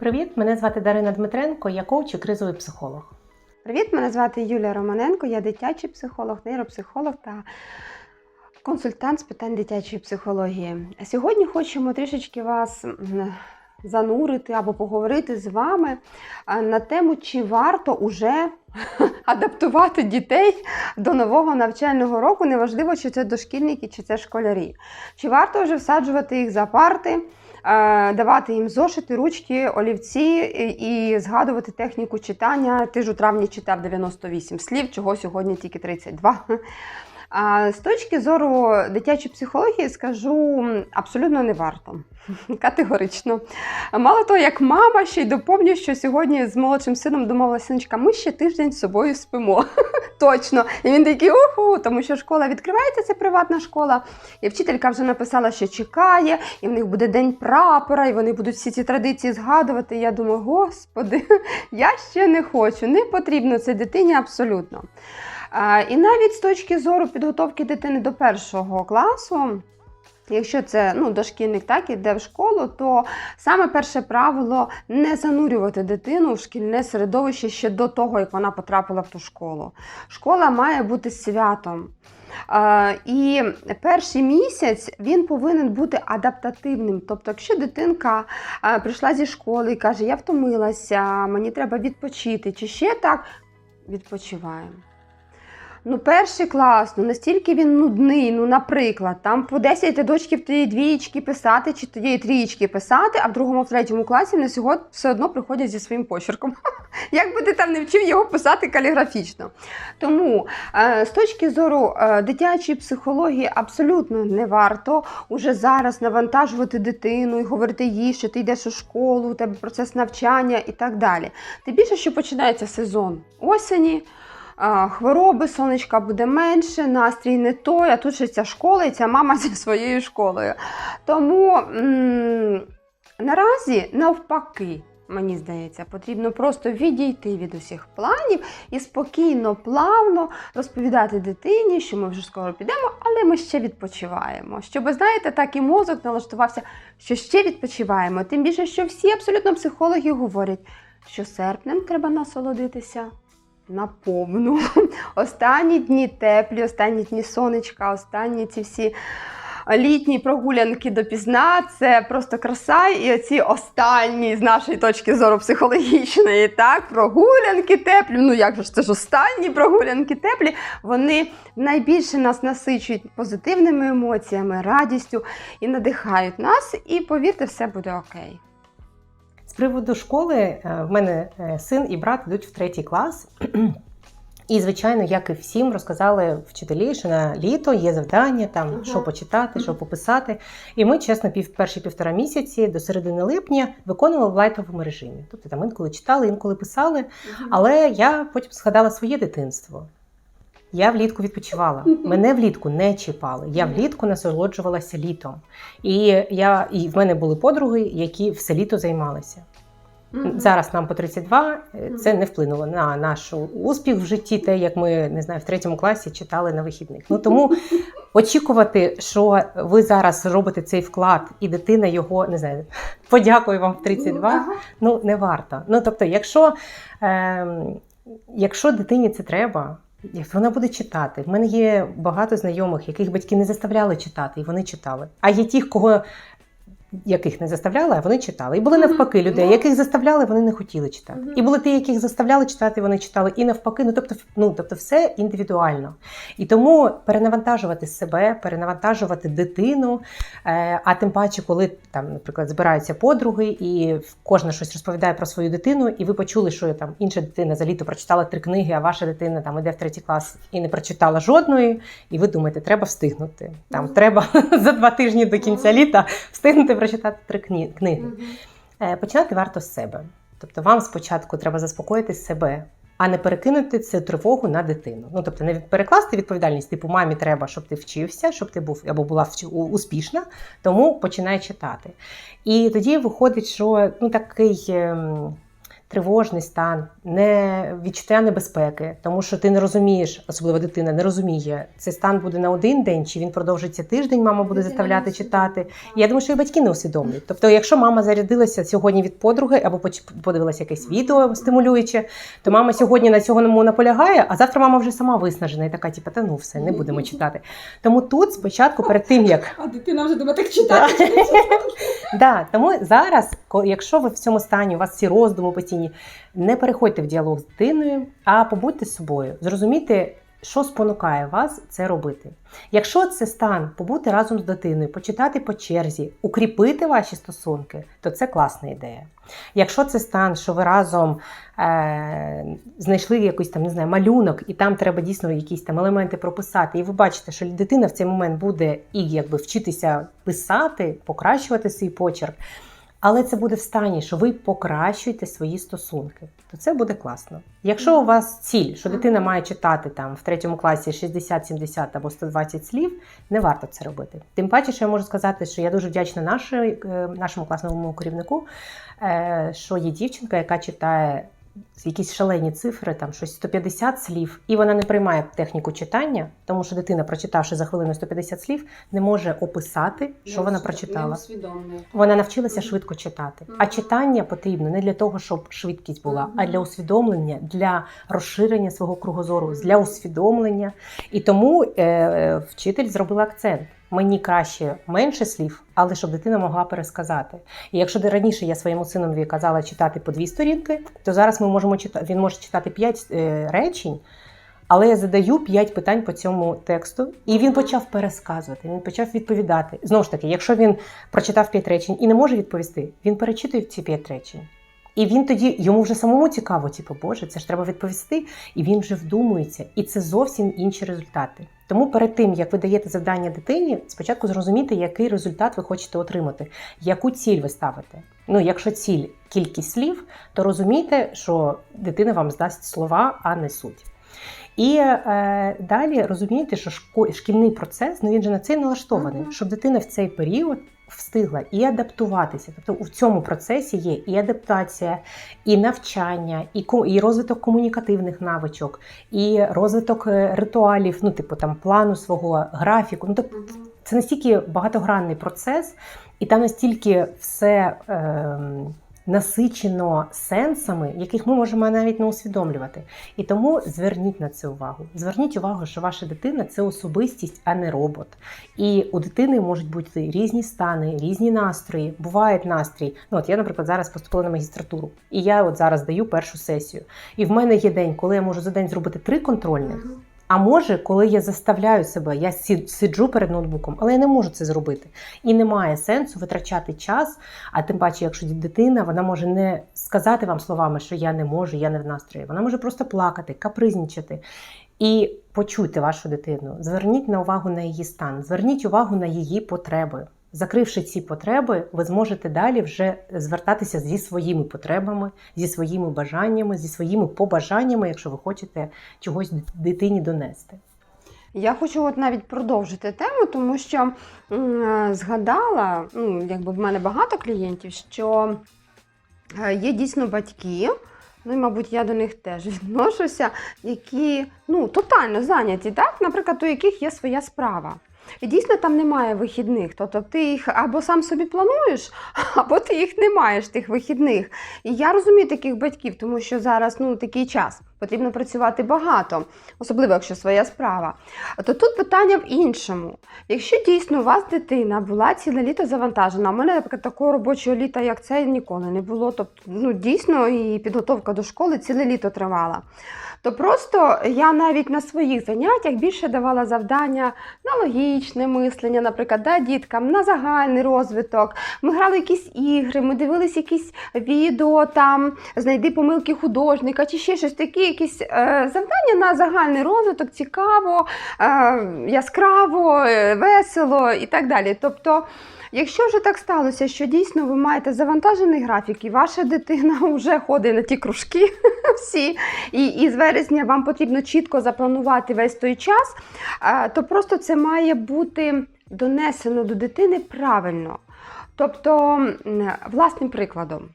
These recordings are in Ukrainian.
Привіт, мене звати Дарина Дмитренко, я коуч і кризовий психолог. Привіт, мене звати Юлія Романенко, я дитячий психолог, нейропсихолог та консультант з питань дитячої психології. Сьогодні хочемо трішечки вас занурити або поговорити з вами на тему, чи варто уже адаптувати дітей до нового навчального року, неважливо, чи це дошкільники, чи це школярі. Чи варто вже всаджувати їх за парти? Е, Давати їм зошити, ручки, олівці і, згадувати техніку читання. Ти ж у травні читав 98 слів, чого сьогодні тільки 32. З точки зору дитячої психології скажу абсолютно не варто. Категорично. Мало того, як мама, ще й доповню, що сьогодні з молодшим сином домовилася синочка, ми ще тиждень з собою спимо. Точно. І він такий уху, тому що школа відкривається, це приватна школа. І вчителька вже написала, що чекає, і в них буде день прапора, і вони будуть всі ці традиції згадувати. Я думаю, господи, я ще не хочу, не потрібно це дитині абсолютно. І навіть з точки зору підготовки дитини до першого класу. Якщо це ну, дошкільник так іде в школу, то саме перше правило не занурювати дитину в шкільне середовище ще до того, як вона потрапила в ту школу. Школа має бути святом. І перший місяць він повинен бути адаптативним. Тобто, якщо дитинка прийшла зі школи і каже, я втомилася, мені треба відпочити, чи ще так, відпочиваємо. Ну, перший клас, ну настільки він нудний. Ну, наприклад, там по 10 рядочків тієї двієчки писати, чи тієї трієчки писати, а в другому, в третьому класі на сьогодні все одно приходять зі своїм почерком. Як би ти там не вчив його писати каліграфічно. Тому е, з точки зору е, дитячої психології абсолютно не варто уже зараз навантажувати дитину і говорити їй, що ти йдеш у школу, у тебе процес навчання і так далі. Тим більше, що починається сезон осені. Хвороби, сонечка буде менше, настрій не той, а тут ще ця школа і ця мама зі своєю школою. Тому м- наразі навпаки, мені здається, потрібно просто відійти від усіх планів і спокійно, плавно розповідати дитині, що ми вже скоро підемо, але ми ще відпочиваємо. Щоб, знаєте, так і мозок налаштувався, що ще відпочиваємо. Тим більше, що всі абсолютно психологи говорять, що серпнем треба насолодитися на повну. Останні дні теплі, останні дні сонечка, останні ці всі літні прогулянки допізна. Це просто краса. І оці останні з нашої точки зору психологічної, так, прогулянки теплі. Ну як же ж це ж останні прогулянки теплі, вони найбільше нас насичують позитивними емоціями, радістю і надихають нас. І повірте, все буде окей. З приводу школи, е, в мене е, син і брат йдуть в третій клас. І, звичайно, як і всім, розказали вчителі, що на літо є завдання, там Ага. що почитати, що пописати. І ми, чесно, пів перші півтора місяці до середини липня виконували в лайтовому режимі. Тобто там інколи читали, інколи писали. Але я потім згадала своє дитинство. Я влітку відпочивала. Мене влітку не чіпали. Я влітку насолоджувалася літом. І я і в мене були подруги, які все літо займалися. Зараз нам по 32, е, це не вплинуло на наш успіх в житті, те, як ми не знаю, в третьому класі читали на вихідних. Ну тому очікувати, що ви зараз робите цей вклад, і дитина його не знаю, подякую вам в 32, ну не варто. Ну тобто, якщо, е, якщо дитині це треба. Як Вона буде читати. В мене є багато знайомих, яких батьки не заставляли читати, і вони читали. А є ті, кого яких не заставляли, а вони читали. І були навпаки людей, Ну. яких заставляли, вони не хотіли читати. І були ті, яких заставляли читати, вони читали, і навпаки. Ну тобто, ну тобто, все індивідуально. І тому перенавантажувати себе, перенавантажувати дитину. Е, а тим паче, коли там, наприклад, збираються подруги, і кожна щось розповідає про свою дитину, і ви почули, що там інша дитина за літо прочитала три книги, а ваша дитина там іде в третій клас і не прочитала жодної. І ви думаєте, треба встигнути. Там треба за два тижні до кінця літа встигнути прочитати три кни- книги. Е, Починати варто з себе. Тобто вам спочатку треба заспокоїти себе, а не перекинути цю тривогу на дитину. Ну тобто не перекласти відповідальність, типу мамі треба, щоб ти вчився, щоб ти був або була успішна, тому починай читати. І тоді виходить, що ну такий. Тривожний стан, не відчуття небезпеки, тому що ти не розумієш, особливо дитина не розуміє, цей стан буде на один день, чи він продовжиться тиждень, мама буде заставляти читати. Я думаю, що і батьки не усвідомлюють. Тобто, якщо мама зарядилася сьогодні від подруги або подивилася якесь відео стимулююче, то мама сьогодні на цьому наполягає, а завтра мама вже сама виснажена і така, типу, та ну все, не будемо читати. Тому тут спочатку, перед тим як А дитина вже думає, так Да, тому зараз, якщо ви в цьому стані, у вас ці роздуми постійні, не переходьте в діалог з дитиною, а побудьте з собою. Зрозумійте, що спонукає вас це робити. Якщо це стан побути разом з дитиною, почитати по черзі, укріпити ваші стосунки, то це класна ідея. Якщо це стан, що ви разом е, знайшли якийсь там не знаю, малюнок, і там треба дійсно якісь там елементи прописати, і ви бачите, що дитина в цей момент буде і якби вчитися писати, покращувати свій почерк. Але це буде в стані, що ви покращуєте свої стосунки, то це буде класно. Якщо у вас ціль, що дитина має читати там в третьому класі 60, 70 або 120 слів, не варто це робити. Тим паче, що я можу сказати, що я дуже вдячна нашій, е, нашому класному керівнику, е, що є дівчинка, яка читає якісь шалені цифри, там щось 150 слів, і вона не приймає техніку читання, тому що дитина, прочитавши за хвилину 150 слів, не може описати, що вона прочитала. Вона навчилася швидко читати. А читання потрібно не для того, щоб швидкість була, а для усвідомлення, для розширення свого кругозору, для усвідомлення. І тому е, е, вчитель зробила акцент. Мені краще менше слів, але щоб дитина могла пересказати. І якщо раніше я своєму синові казала читати по дві сторінки, то зараз ми можемо читати. Він може читати п'ять е, речень. Але я задаю п'ять питань по цьому тексту, і він почав пересказувати, він почав відповідати. Знову ж таки, якщо він прочитав п'ять речень і не може відповісти, він перечитує ці п'ять речень. І він тоді йому вже самому цікаво, типу, Боже, це ж треба відповісти, і він вже вдумується. І це зовсім інші результати. Тому перед тим, як ви даєте завдання дитині, спочатку зрозумійте, який результат ви хочете отримати, яку ціль ви ставите. Ну, якщо ціль кількість слів, то розумійте, що дитина вам здасть слова, а не суть. І е, далі розумієте, що шко- шкільний процес ну він же на це налаштований, щоб дитина в цей період встигла і адаптуватися. Тобто у цьому процесі є і адаптація, і навчання, і, ко- і розвиток комунікативних навичок, і розвиток е, ритуалів, ну, типу там плану свого графіку. Ну, тобто це настільки багатогранний процес, і там настільки все ем, насичено сенсами, яких ми можемо навіть не усвідомлювати. І тому зверніть на це увагу. Зверніть увагу, що ваша дитина це особистість, а не робот. І у дитини можуть бути різні стани, різні настрої. Бувають настрій. Ну от я, наприклад, зараз поступила на магістратуру, і я от зараз даю першу сесію. І в мене є день, коли я можу за день зробити три контрольних. А може, коли я заставляю себе, я сиджу перед ноутбуком, але я не можу це зробити. І немає сенсу витрачати час. А тим паче, якщо дитина, вона може не сказати вам словами, що я не можу, я не в настрої. Вона може просто плакати, капризнічати. І почуйте вашу дитину, зверніть на увагу на її стан, зверніть увагу на її потреби. Закривши ці потреби, ви зможете далі вже звертатися зі своїми потребами, зі своїми бажаннями, зі своїми побажаннями, якщо ви хочете чогось дитині донести. Я хочу от навіть продовжити тему, тому що згадала, ну, якби в мене багато клієнтів, що е, є дійсно батьки, ну і, мабуть, я до них теж відношуся, які ну, тотально зайняті, так? наприклад, у яких є своя справа. І дійсно там немає вихідних. Тобто ти їх або сам собі плануєш, або ти їх не маєш, тих вихідних. І я розумію таких батьків, тому що зараз ну, такий час. Потрібно працювати багато, особливо якщо своя справа. То тут питання в іншому. Якщо дійсно у вас дитина була ціле літо завантажена, у мене, наприклад, такого робочого літа, як це, ніколи не було. Тобто, ну дійсно, і підготовка до школи ціле літо тривала. То просто я навіть на своїх заняттях більше давала завдання на логічне мислення, наприклад, да, діткам, на загальний розвиток. Ми грали якісь ігри, ми дивились якісь відео, там знайди помилки художника чи ще щось таке, якісь е, завдання на загальний розвиток, цікаво, е, яскраво, е, весело і так далі. Тобто. Якщо вже так сталося, що дійсно ви маєте завантажений графік, і ваша дитина вже ходить на ті кружки всі, і, і з вересня вам потрібно чітко запланувати весь той час, то просто це має бути донесено до дитини правильно. Тобто, власним прикладом.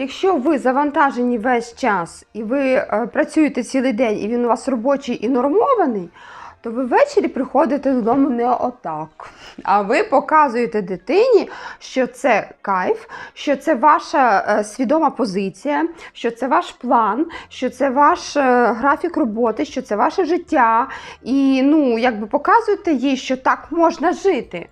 Якщо ви завантажені весь час і ви е, працюєте цілий день, і він у вас робочий і нормований, то ви ввечері приходите додому не отак. А ви показуєте дитині, що це кайф, що це ваша е, свідома позиція, що це ваш план, що це ваш е, графік роботи, що це ваше життя. І ну, якби показуєте їй, що так можна жити.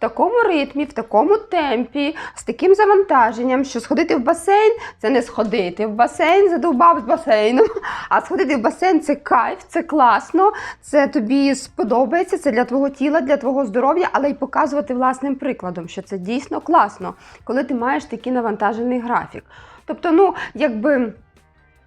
Такому ритмі, в такому темпі, з таким завантаженням, що сходити в басейн це не сходити в басейн, задовбав з басейном. А сходити в басейн це кайф, це класно, це тобі сподобається, це для твого тіла, для твого здоров'я, але й показувати власним прикладом, що це дійсно класно, коли ти маєш такий навантажений графік. Тобто, ну, якби.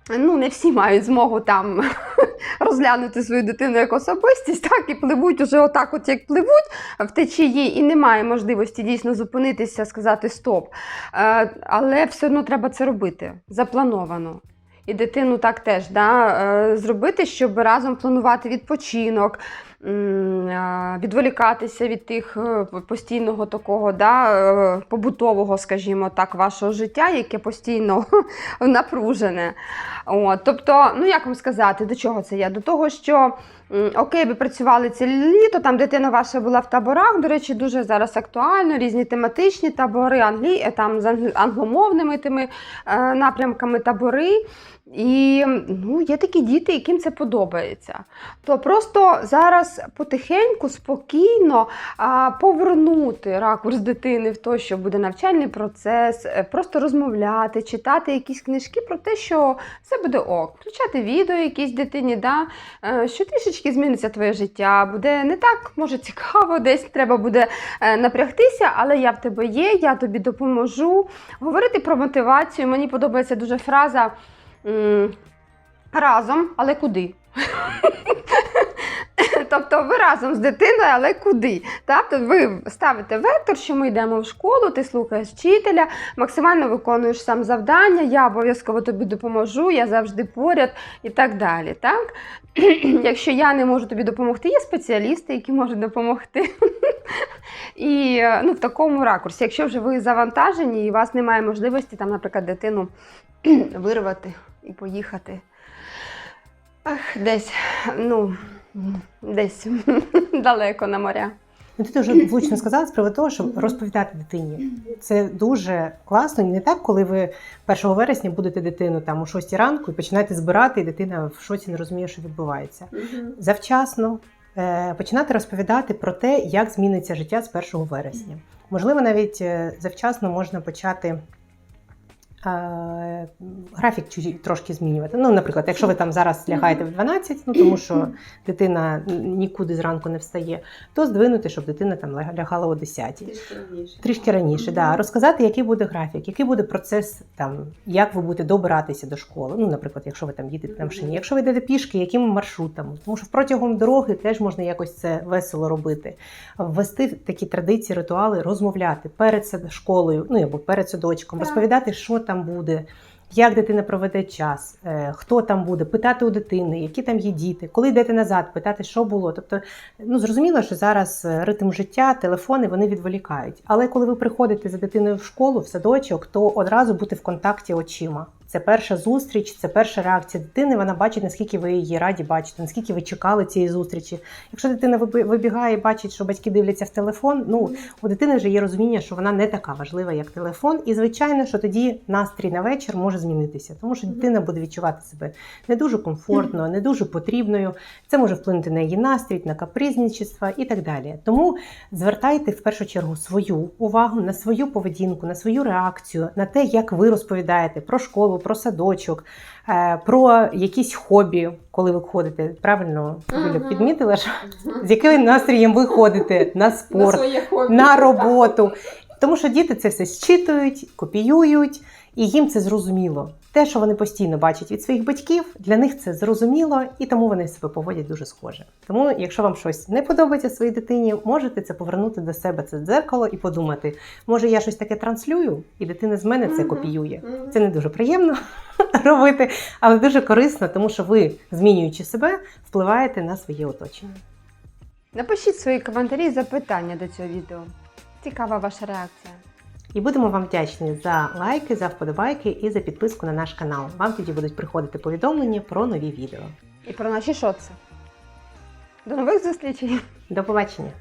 Ну, не всі мають змогу там розглянути свою дитину як особистість, так і пливуть уже отак, от як пливуть в течії, і немає можливості дійсно зупинитися, сказати стоп. Е, але все одно треба це робити заплановано. І дитину так теж да, е, зробити, щоб разом планувати відпочинок, відволікатися від тих е, постійного такого да, е, побутового, скажімо так, вашого життя, яке постійно напружене. От, тобто, ну як вам сказати, до чого це я? До того, що окей, ви працювали це літо, там дитина ваша була в таборах. До речі, дуже зараз актуально, різні тематичні табори, англі, е, там з англ- англомовними тими напрямками табори. І ну, є такі діти, яким це подобається. То просто зараз потихеньку, спокійно а, повернути ракурс дитини в те, що буде навчальний процес, е, просто розмовляти, читати якісь книжки про те, що все буде ок. Включати відео якісь дитині, да? е, що трішечки зміниться твоє життя. Буде не так, може, цікаво, десь треба буде е, напрягтися, але я в тебе є, я тобі допоможу. Говорити про мотивацію. Мені подобається дуже фраза разом, але куди? Тобто ви разом з дитиною, але куди? Тобто ви ставите вектор, що ми йдемо в школу, ти слухаєш вчителя, максимально виконуєш сам завдання, я обов'язково тобі допоможу, я завжди поряд і так далі. Так? Якщо я не можу тобі допомогти, є спеціалісти, які можуть допомогти. І е, ну, в такому ракурсі, якщо вже ви завантажені і у вас немає можливості, там, наприклад, дитину вирвати і поїхати. Ах, десь, ну, десь далеко на моря. Ну, ти дуже влучно сказала з приводу того, щоб розповідати дитині. Це дуже класно. Не так, коли ви 1 вересня будете дитину там о 6 ранку і починаєте збирати, і дитина в шоці не розуміє, що відбувається. Завчасно е, починати розповідати про те, як зміниться життя з 1 вересня. Можливо, навіть е, завчасно можна почати. Графік трошки змінювати. Ну, наприклад, якщо ви там зараз лягаєте в 12, ну тому що дитина нікуди зранку не встає, то здвинути, щоб дитина там лягала о 10. Трішки раніше, трішки да. розказати, який буде графік, який буде процес, там, як ви будете добиратися до школи. Ну, наприклад, якщо ви там їдете на машині, якщо ви йдете пішки, якими маршрутами. Тому що протягом дороги теж можна якось це весело робити. Ввести такі традиції, ритуали, розмовляти перед школою, ну або перед садочком, розповідати, що там буде. Як дитина проведе час, е, хто там буде, питати у дитини, які там є діти, коли йдете назад, питати, що було. Тобто, ну зрозуміло, що зараз е, ритм життя, телефони вони відволікають. Але коли ви приходите за дитиною в школу, в садочок, то одразу бути в контакті очима. Це перша зустріч, це перша реакція дитини. Вона бачить, наскільки ви її раді бачите, наскільки ви чекали цієї зустрічі. Якщо дитина вибігає, і бачить, що батьки дивляться в телефон, ну у дитини вже є розуміння, що вона не така важлива, як телефон. І звичайно, що тоді настрій на вечір може змінитися, тому що дитина буде відчувати себе не дуже комфортно, не дуже потрібною. Це може вплинути на її настрій, на капризничество і так далі. Тому звертайте в першу чергу свою увагу на свою поведінку, на свою реакцію, на те, як ви розповідаєте про школу, про садочок, е, про якісь хобі, коли ви ходите. Правильно Юля підмітила, що з яким настроєм ви ходите на спорт, хобі. на роботу. Тому що діти це все зчитують, копіюють, і їм це зрозуміло. Те, що вони постійно бачать від своїх батьків, для них це зрозуміло, і тому вони себе поводять дуже схоже. Тому, якщо вам щось не подобається своїй дитині, можете це повернути до себе це дзеркало і подумати, може я щось таке транслюю, і дитина з мене це копіює. Це не дуже приємно робити, але дуже корисно, тому що ви, змінюючи себе, впливаєте на своє оточення. Напишіть свої коментарі і запитання до цього відео. Цікава ваша реакція. І будемо вам вдячні за лайки, за вподобайки і за підписку на наш канал. Вам тоді будуть приходити повідомлення про нові відео. І про наші шоци. До нових зустрічей! До побачення!